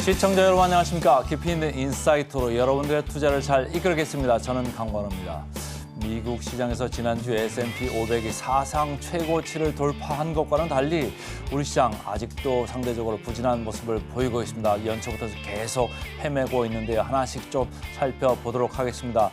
시청자 여러분 안녕하십니까? 깊이 있는 인사이트로 여러분들의 투자를 잘 이끌겠습니다. 저는 강관호입니다. 미국 시장에서 지난주 S&P 500이 사상 최고치를 돌파한 것과는 달리 우리 시장 아직도 상대적으로 부진한 모습을 보이고 있습니다. 연초부터 계속 헤매고 있는데요. 하나씩 좀 살펴보도록 하겠습니다.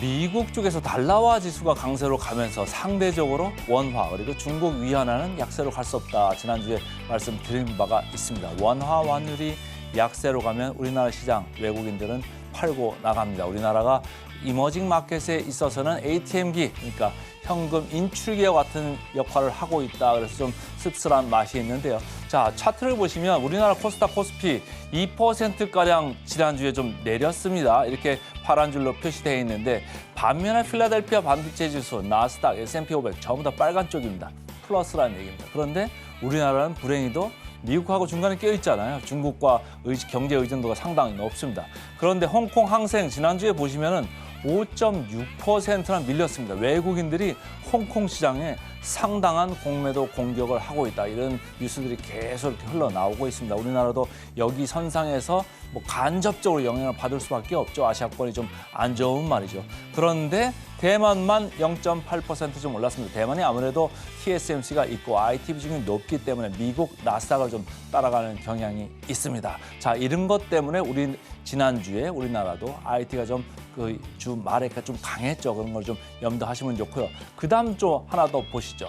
미국 쪽에서 달러화 지수가 강세로 가면서 상대적으로 원화 그리고 중국 위안화는 약세로 갈 수 없다. 지난주에 말씀드린 바가 있습니다. 원화 환율이 약세로 가면 우리나라 시장 외국인들은 팔고 나갑니다. 우리나라가 이머징 마켓에 있어서는 ATM기 그러니까 현금 인출기와 같은 역할을 하고 있다. 그래서 좀 씁쓸한 맛이 있는데요. 자, 차트를 보시면 우리나라 코스닥 코스피 2%가량 지난주에 좀 내렸습니다. 이렇게 파란 줄로 표시되어 있는데 반면에 필라델피아 반도체 지수, 나스닥, S&P 500 전부 다 빨간 쪽입니다. 플러스라는 얘기입니다. 그런데 우리나라는 불행히도 미국하고 중간에 껴 있잖아요. 중국과 의지, 경제 의존도가 상당히 높습니다. 그런데 홍콩 항생 지난주에 보시면은 5.6%나 밀렸습니다. 외국인들이 홍콩 시장에 상당한 공매도 공격을 하고 있다. 이런 뉴스들이 계속 이렇게 흘러나오고 있습니다. 우리나라도 여기 선상에서 뭐 간접적으로 영향을 받을 수밖에 없죠. 아시아권이 좀 안 좋은 말이죠. 그런데 대만만 0.8%좀 올랐습니다. 대만이 아무래도 TSMC가 있고 IT 비중이 높기 때문에 미국 나스닥을 좀 따라가는 경향이 있습니다. 자, 이런 것 때문에 우리 지난주에 우리나라도 IT가 좀 그 주 말에가 좀 강했죠. 그런 걸 좀 염두하시면 좋고요. 그다음 좀 하나 더 보시죠.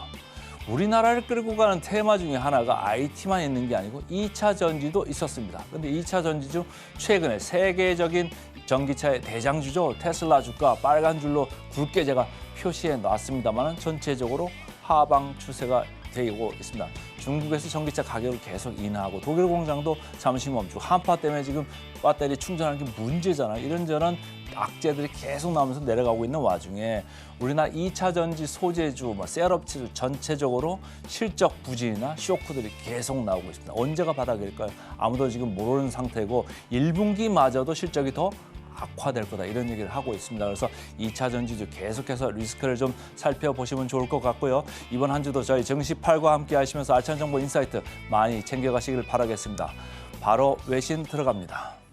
우리나라를 끌고 가는 테마 중에 하나가 IT만 있는 게 아니고 2차 전지도 있었습니다. 근데 2차 전지 중 최근에 세계적인 전기차의 대장주죠. 테슬라 주가 빨간 줄로 굵게 제가 표시해 놨습니다만 전체적으로 하방 추세가 되고 있습니다. 중국에서 전기차 가격을 계속 인하하고 독일 공장도 잠시 멈추고 한파 때문에 지금 배터리 충전하는 게 문제잖아요. 이런저런 악재들이 계속 나오면서 내려가고 있는 와중에 우리나라 2차 전지 소재주, 뭐 셋업체주 전체적으로 실적 부진이나 쇼크들이 계속 나오고 있습니다. 언제가 바닥일까요? 아무도 지금 모르는 상태고 1분기마저도 실적이 더 악화될 거다 이런 얘기를 하고 있습니다. 그래서 2차 전지주 계속해서 리스크를 좀 살펴보시면 좋을 것 같고요. 이번 한 주도 저희 정시팔과 함께 하시면서 알찬 정보 인사이트 많이 챙겨가시길 바라겠습니다. 바로 외신 들어갑니다.